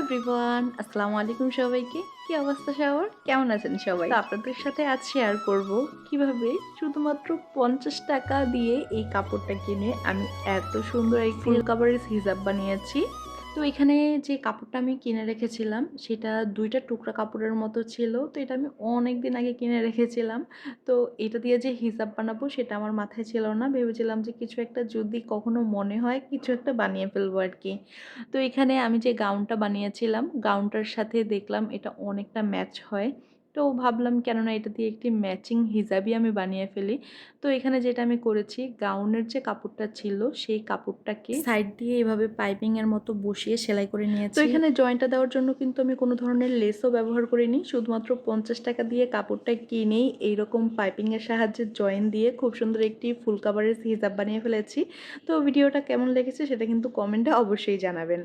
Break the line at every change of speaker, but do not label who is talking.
Everyone আসসালামু আলাইকুম সবাইকে। কি অবস্থা সবার? কেমন আছেন সবাই? আপনাদের সাথে আজ শেয়ার করব কীভাবে শুধুমাত্র পঞ্চাশ টাকা দিয়ে এই কাপড়টা কিনে আমি এত সুন্দর এই ফুল কাভারেজ হিজাব বানিয়েছি। তো এখানে যে কাপড়টা আমি কিনে রেখেছিলাম, সেটা দুইটা টুকরা কাপড়ের মতো ছিল। তো এটা আমি অনেক দিন আগে কিনে রেখেছিলাম। তো এটা দিয়ে যে হিসাব বানাবো, সেটা আমার মাথায় ছিল না। ভেবেছিলাম যে কিছু একটা যদি কখনো মনে হয়, কিছু একটা বানিয়ে ফেলব আর কি। তো এখানে আমি যে গাউনটা বানিয়েছিলাম, গাউনটার সাথে দেখলাম এটা অনেকটা ম্যাচ হয়। তো ভাবলাম কেননা এটা দিয়ে একটি ম্যাচিং হিজাবই আমি বানিয়ে ফেলি। তো এখানে যেটা আমি করেছি গাউনের যে কাপড়টা ছিল সেই কাপড়টাকে সাইড দিয়ে এভাবে পাইপিং এর মতো বসিয়ে সেলাই করে নিয়েছি। তো এখানে জয়েন্টটা দেওয়ার জন্য কিন্তু আমি কোনো ধরনের লেসও ব্যবহার করিনি। শুধুমাত্র পঞ্চাশ টাকা দিয়ে কাপড়টা কিনেই এইরকম পাইপিং এর সাহায্যে জয়েন্ট দিয়ে খুব সুন্দর একটি ফুল কাভারেজ হিজাব বানিয়ে ফেলেছি। তো ভিডিওটা কেমন লেগেছে সেটা কিন্তু কমেন্টে অবশ্যই জানাবেন।